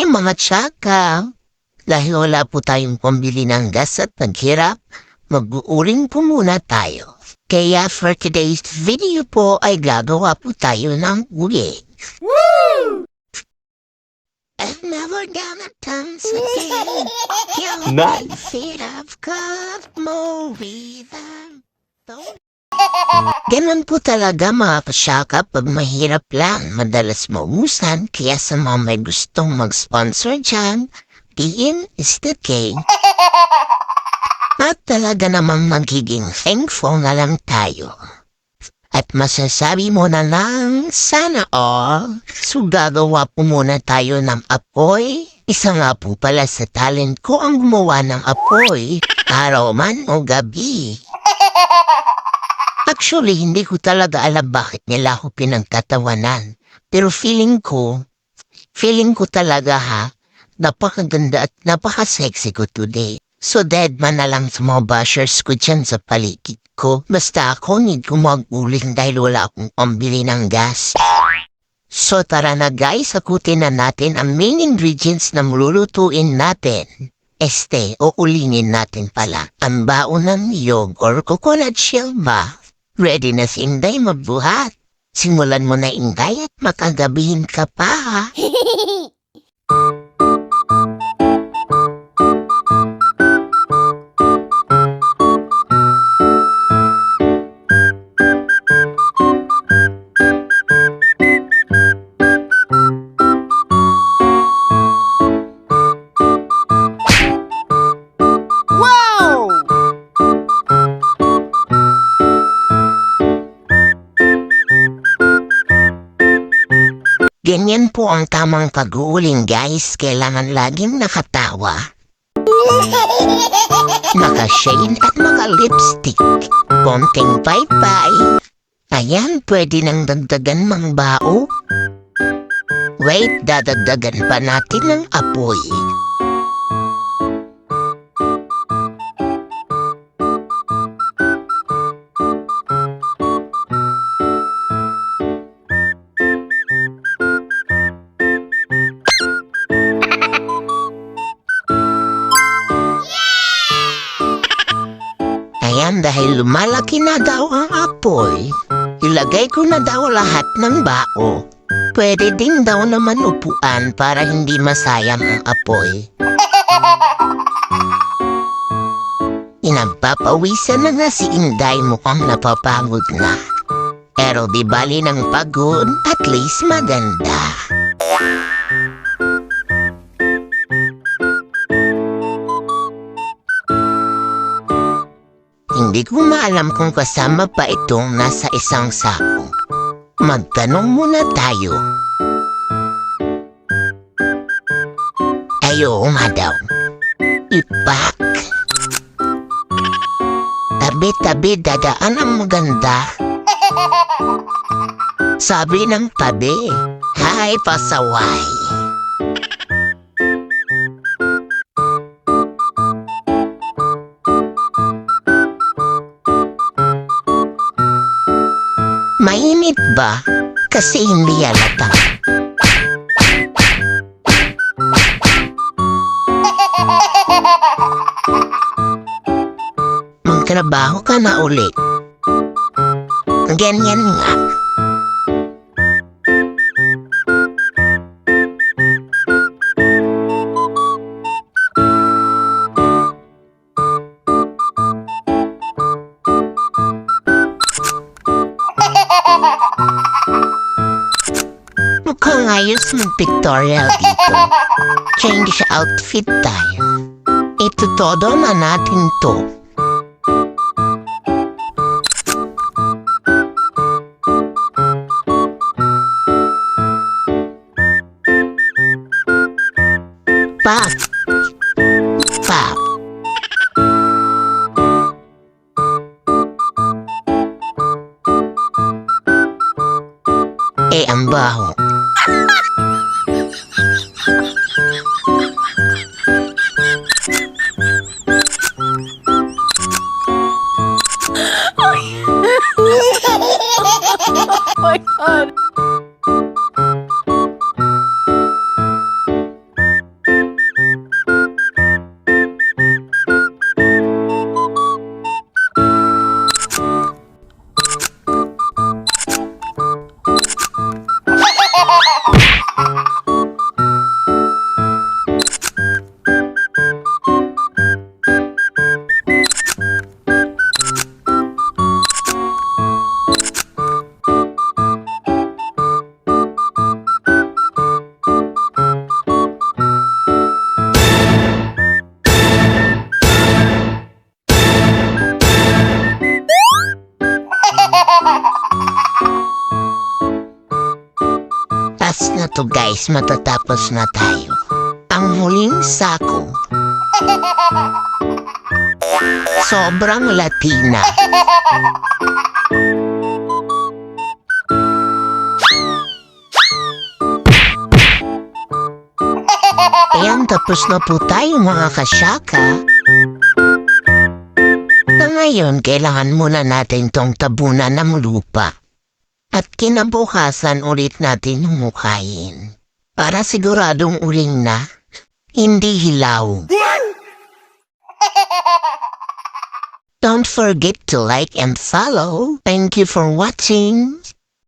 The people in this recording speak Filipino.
Ay mga tsaka, dahil wala po tayong pambili ng gas at naghirap, mag-uuling po muna tayo. Kaya for today's video po ay gagawa po tayo ng uling. Woo! I've never done it once again. You're Nice. feet of cut movie them. Ganon po talaga mga kasyaka pag mahirap lang, madalas maubusan, kaya sa mga may gustong mag-sponsor dyan, Ian is the king. At talaga namang magiging thankful na lang tayo. At masasabi mo na lang, sana all. So gagawa po muna tayo ng apoy. Isa nga po pala sa talent ko ang gumawa ng apoy, araw man o gabi. Actually, hindi ko talaga alam bakit nila ako pinagtatawanan. Pero feeling ko, feeling ko talaga ha, napakaganda at napaka-sexy ko today. So dead man na lang sa mga bashers ko dyan sa paligid ko. Basta ako need ko mag-uling dahil wala akong pambili ng gas. So tara na guys, sakutin na natin ang main ingredients na lulutuin natin. Este, o ulingin natin pala ang baon ng niyog or coconut shell ba? Ready na si Inday magbuhat. Simulan mo na Inday at makagabihin ka pa Ganyan po ang tamang pag-uuling guys. Kailangan laging nakatawa. Naka-shade at naka-lipstick. Konting bye-bye. Ayan, pwede nang dagdagan mang bao. Wait, dadagdagan pa natin ng apoy. Dahil lumalaki na daw ang apoy, ilagay ko na daw lahat ng bao. Pwede din daw naman upuan para hindi masayang ang apoy. Inagpapawisan na nga si Inday mukhang napapagod na. Pero di bali ng pagod, at least maganda. Hindi ko maalam kung kasama pa itong nasa isang sako. Magtanong muna tayo. Ayo nga daw. Ipak. Tabi-tabi dadaan ang maganda. Sabi ng tabi, Hi, pasaway. Mainit ba? Kasi hindi halata. Magtrabaho ka na ulit. Ganyan nga. Ayos mag-pictorial dito. Change outfit tayo. Ito todo na natin to. Pap. Pap. Eh, ang baho. my god. Guys, matatapos na tayo. Ang huling sako. Sobrang Latina. Ayan, tapos na po tayo mga kasyaka. Na ngayon, kailangan muna natin tong tabunan ng lupa. At kinabukasan ulit natin humukayin. Para siguradong uling na, hindi hilaw. Don't forget to like and follow. Thank you for watching.